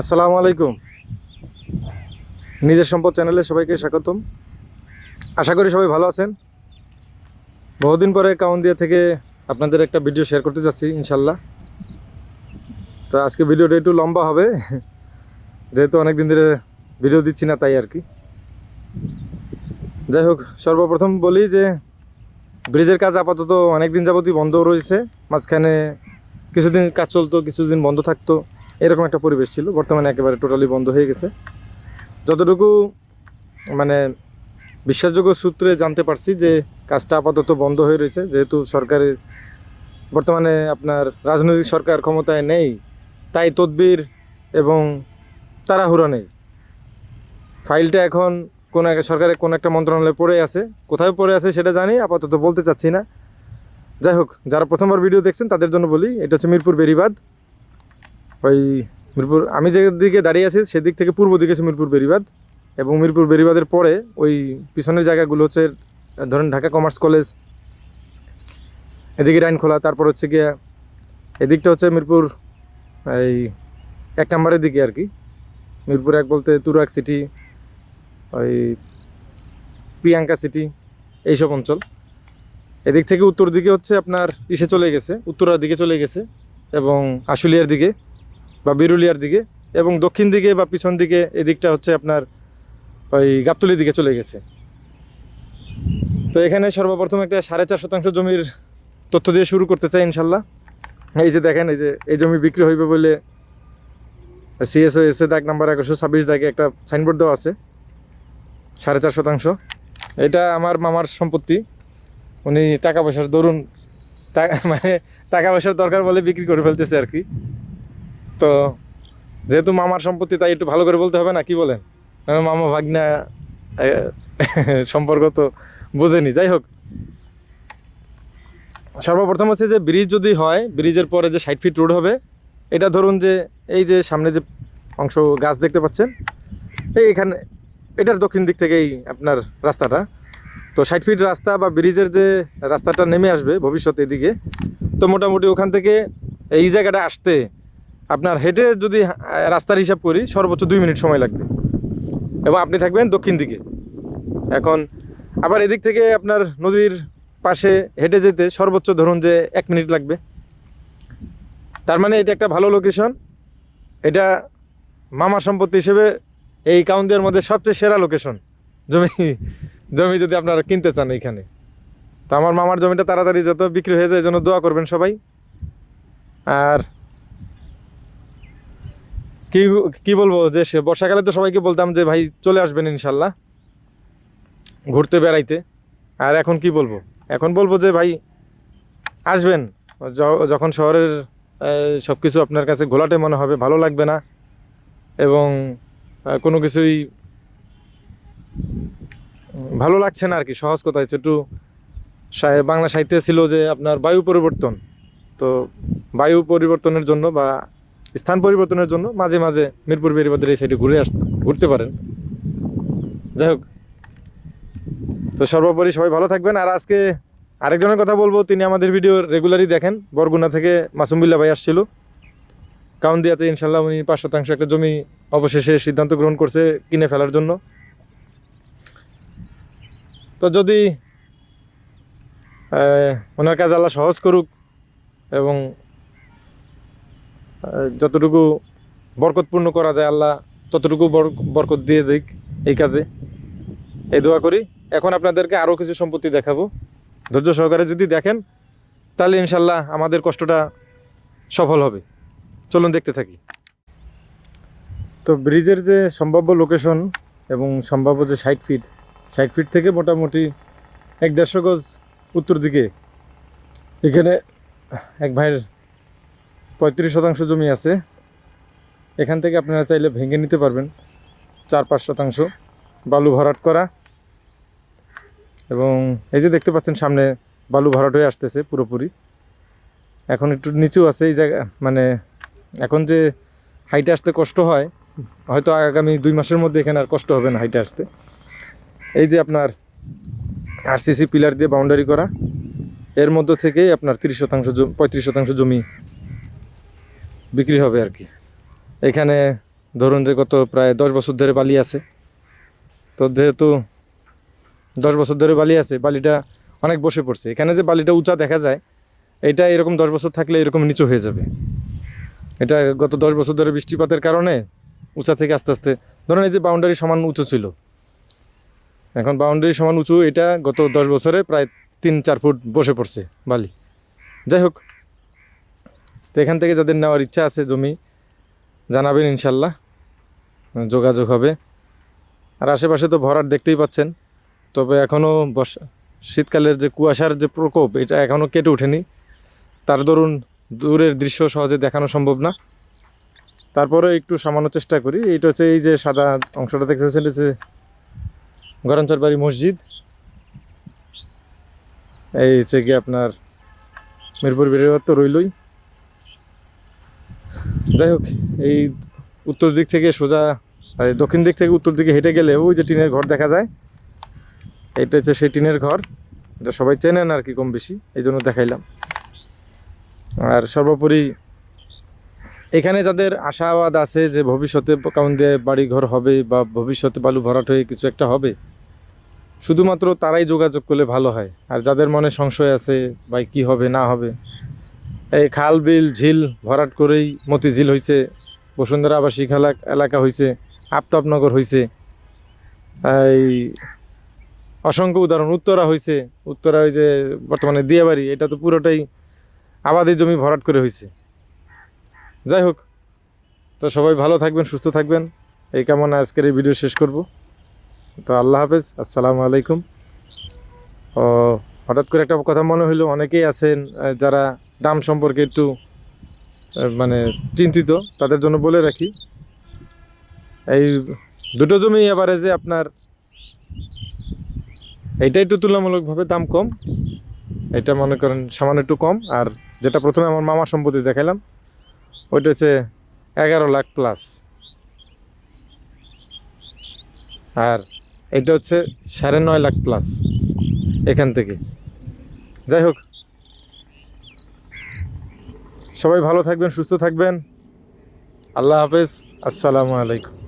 আসসালামু আলাইকুম। নিজের সম্পদ চ্যানেলে সবাইকে স্বাগতম। আশা করি সবাই ভালো আছেন। বহুদিন পরে কাউন্দিয়া থেকে আপনাদের একটা ভিডিও শেয়ার করতে যাচ্ছি ইনশাল্লাহ তো আজকে ভিডিওটা একটু লম্বা হবে। যেহেতু অনেক দিন ধরে ভিডিও দিচ্ছি না তাই আর কি। যাই হোক, সর্বপ্রথম বলি যে, ব্রিজের কাজ আপাতত অনেক দিন যাবতই বন্ধ রয়েছে। মাঝখানে কিছুদিন কাজ চলতো, কিছুদিন বন্ধ থাকতো। এরকম একটা পরিবেশ ছিল। বর্তমানে একেবারে টোটালি বন্ধ হয়ে গেছে। যতটুকু মানে বিশ্বাসযোগ্য সূত্রে জানতে পারছি যে কাজটা আপাতত বন্ধ হয়ে রয়েছে, যেহেতু সরকারের বর্তমানে আপনার রাজনৈতিক সরকার ক্ষমতায় নেই, তাই তদবির এবং তাড়াহুড়ো নেই। ফাইলটা এখন কোনো এক, সরকারের কোনো একটা মন্ত্রণালয়ে পড়ে আছে। কোথায় পড়ে আছে সেটা জানি, আপাতত বলতে চাচ্ছি না। যাই হোক, যারা প্রথমবার ভিডিও দেখছেন তাদের জন্য বলি, এটা হচ্ছে মিরপুর বেরিবাদ ওই মিরপুর, আমি যে দিকে দাঁড়িয়ে আছি সেদিক থেকে পূর্ব দিকে হচ্ছে মিরপুর বেরিবাদ এবং মিরপুর বেরিবাদের পরে ওই পিছনের জায়গাগুলো হচ্ছে, ধরেন ঢাকা কমার্স কলেজ, এদিকে রাইনখোলা, তারপর হচ্ছে গিয়ে এদিকটা হচ্ছে মিরপুর, এই এক নম্বরের দিকে আর কি। মিরপুর এক বলতে তুরাক সিটি ওই প্রিয়াঙ্কা সিটি এইসব অঞ্চল। এদিক থেকে উত্তর দিকে হচ্ছে আপনার, ইসে চলে গেছে, উত্তরার দিকে চলে গেছে এবং আশুলিয়ার দিকে। বা বিরুলিয়ার দিকে এবং দক্ষিণ দিকে বা পিছন দিকে এদিকটা হচ্ছে আপনার ওই গাবতলির দিকে চলে গেছে। তো এখানে সর্বপ্রথম একটা সাড়ে চার শতাংশ জমির তথ্য দিয়ে শুরু করতে চাই ইনশাল্লাহ। এই যে দেখেন, এই যে এই জমি বিক্রি হইবে বলে সিএসও এসে দাগ নাম্বার একশো ছাব্বিশ দাগে একটা সাইনবোর্ড দেওয়া আছে। সাড়ে চার শতাংশ। এটা আমার মামার সম্পত্তি। উনি টাকা পয়সার দরুন মানে টাকা পয়সার দরকার বলে বিক্রি করে ফেলতেছে আর কি। তো যেহেতু মামার সম্পত্তি, তাই একটু ভালো করে বলতে হবে না? কি বলেন? মামা ভাগনা সম্পর্ক তো বোঝেনি। যাই হোক। সর্বপ্রথম হচ্ছে যে ব্রিজ যদি হয়, ব্রিজের পরে যে ষাট ফিট রোড হবে, এটা ধরুন যে এই যে সামনে যে অংশ গাছ দেখতে পাচ্ছেন, এই এখানে, এটার দক্ষিণ দিক থেকেই আপনার রাস্তাটা। তো ষাট ফিট রাস্তা বা ব্রিজের যে রাস্তাটা নেমে আসবে ভবিষ্যতে এদিকে, তো মোটামুটি ওখান থেকে এই জায়গাটা আসতে আপনার হেঁটে যদি রাস্তার হিসাব করি, সর্বোচ্চ দুই মিনিট সময় লাগবে। এবং আপনি থাকবেন দক্ষিণ দিকে। এখন আবার এদিক থেকে আপনার নদীর পাশে হেঁটে যেতে সর্বোচ্চ ধরুন যে এক মিনিট লাগবে। তার মানে এটা একটা ভালো লোকেশন এটা মামা সম্পত্তি হিসেবে এই কাউন্দিয়ার মধ্যে সবচেয়ে সেরা লোকেশন জমি জমি যদি আপনারা কিনতে চান এইখানে। তো আমার মামার জমিটা তাড়াতাড়ি যত বিক্রি হয়ে যায় জন্য দোয়া করবেন সবাই। আর কি কি বলব, যে বর্ষাকালে তো সবাইকে বলতাম যে, ভাই, চলে আসবেন ইনশাল্লাহ, ঘুরতে, বেড়াইতে। আর এখন কি বলব? এখন বলব যে, ভাই, আসবেন। যখন শহরের সব কিছু আপনার কাছে ঘোলাটে মনে হবে, ভালো লাগবে না, এবং কোনো কিছুই ভালো লাগছে না আর কি সহজ কথা হচ্ছে একটু বাংলা সাহিত্যে ছিল যে, আপনার বায়ু পরিবর্তন। তো বায়ু পরিবর্তনের জন্য বা স্থান পরিবর্তনের জন্য মাঝে মাঝে মিরপুর বেরিবাদের এই সাইডে ঘুরে আস ঘুরতে পারেন। যাই হোক। তো সর্বোপরি সবাই ভালো থাকবেন। আর আজকে আরেকজনের কথা বলব, তিনি আমাদের ভিডিও রেগুলারই দেখেন। বরগুনা থেকে মাসুমবিল্লা ভাই আসছিল। কাউন্দিয়াতে ইনশাল্লাহ উনি পাঁচ শতাংশ একটা জমি অবশেষে সিদ্ধান্ত গ্রহণ করছে কিনে ফেলার জন্য। তো যদি ওনার কাজ আল্লাহ সহজ করুক এবং যতটুকু বরকতপূর্ণ করা যায় আল্লাহ, ততটুকু বর- বরকত দিয়ে দিক এই কাজে। এই দোয়া করি। এখন আপনাদেরকে আরও কিছু সম্পত্তি দেখাবো। ধৈর্য সহকারে যদি দেখেন, তাহলে ইনশাল্লাহ আমাদের কষ্টটা সফল হবে। চলুন দেখতে থাকি। তো ব্রিজের যে সম্ভাব্য লোকেশন এবং সম্ভাব্য যে ষাট ফিট ষাট ফিট থেকে মোটামুটি এক দেড়শো গজ উত্তর দিকে, এখানে এক ভাইয়ের পঁয়ত্রিশ শতাংশ জমি আছে। এখান থেকে আপনারা চাইলে ভেঙে নিতে পারবেন। চার পাঁচ শতাংশ। বালু ভরাট করা। এবং এই যে দেখতে পাচ্ছেন সামনে বালু ভরাট হয়ে আসতেছে পুরোপুরি। এখন একটু নিচু আছে এই জায়গা মানে এখন যে হাইটে আসতে কষ্ট হয়, হয়তো আগামী দুই মাসের মধ্যে এখানে আর কষ্ট হবে না হাইটে আসতে। এই যে আপনার আরসিসি পিলার দিয়ে বাউন্ডারি করা। এর মধ্য থেকেই আপনার তিরিশ শতাংশ পঁয়ত্রিশ শতাংশ জমি বিক্রি হবে আর কি। এখানে ধরুন যে গত প্রায় দশ বছর ধরে বালি আছে। তো যেহেতু দশ বছর ধরে বালি আছে, বালিটা অনেক বসে পড়ছে। এখানে যে বালিটা উঁচা দেখা যায়, এটা এরকম দশ বছর থাকলে এরকম নিচু হয়ে যাবে। এটা গত দশ বছর ধরে বৃষ্টিপাতের কারণে উঁচা থেকে আস্তে আস্তে, ধরুন এই যে বাউন্ডারি সমান উঁচু ছিল। এখন বাউন্ডারি সমান উঁচু, এটা গত দশ বছরে প্রায় তিন চার ফুট বসে পড়ছে বালি। যাই হোক তো এখান থেকে যাদের নেওয়ার ইচ্ছা আছে জমি, জানাবেন ইনশাল্লাহ। যোগাযোগ হবে। আর আশেপাশে তো ভরাট দেখতেই পাচ্ছেন। তবে এখনও বর্ষা, শীতকালের যে কুয়াশার যে প্রকোপ, এটা এখনও কেটে ওঠেনি। তার দরুন দূরের দৃশ্য সহজে দেখানো সম্ভব না। তারপরে একটু সামান্য চেষ্টা করি। এইটা হচ্ছে এই যে সাদা অংশটা দেখতে পাচ্ছেন, এটা হচ্ছে গরমচর বাড়ি মসজিদ। এই হচ্ছে কি আপনার মিরপুর বেরিয়ে তো রইলই। যাই হোক, এই উত্তর দিক থেকে সোজা দক্ষিণ দিক থেকে উত্তর দিকে হেঁটে গেলে ওই যে টিনের ঘর দেখা যায়। এটা হচ্ছে সেই টিনের ঘর। এটা সবাই চেনেন আর কি কম বেশি, এই জন্য দেখাইলাম। আর সর্বোপরি এখানে যাদের আশাবাদ আছে যে ভবিষ্যতে কেমন দিয়ে বাড়ি ঘর হবে বা ভবিষ্যতে বালু ভরাট হয়ে কিছু একটা হবে, শুধুমাত্র তারাই যোগাযোগ করলে ভালো হয়। আর যাদের মনে সংশয় আছে বা কি হবে, না হবে এই খাল, বিল, ঝিল ভরাট করেই মতিঝিল হয়েছে বসুন্ধরা আবাসিক এলাক- হয়েছে আফতাবনগর হয়েছে এই অসংখ্য উদাহরণ। উত্তরা হয়েছে উত্তরা ওই যে বর্তমানে দিয়াবাড়ি, এটা তো পুরোটাই আবাদি জমি ভরাট করে হয়েছে যাই হোক, তো সবাই ভালো থাকবেন, সুস্থ থাকবেন। এই কেমন আজকের এই ভিডিও শেষ করব। তো আল্লাহ হাফেজ, আসসালামু আলাইকুম। ও হঠাৎ করে একটা কথা মনে হইল, অনেকেই আছেন যারা দাম সম্পর্কে একটু মানে চিন্তিত, তাদের জন্য বলে রাখি। এই দুটো জমি এভারেজে আপনার এইটা একটু তুলনামূলকভাবে দাম কম। এটা মনে করেন সামান্য একটু কম। আর যেটা প্রথমে আমার মামা সম্পত্তি দেখাইলাম, ওইটা হচ্ছে এগারো লাখ প্লাস আর এটা হচ্ছে সাড়ে নয় লাখ প্লাস এখান থেকে। যাই হোক। সবাই ভালো থাকবেন সুস্থ থাকবেন। আল্লাহ হাফেজ। আসসালামু আলাইকুম।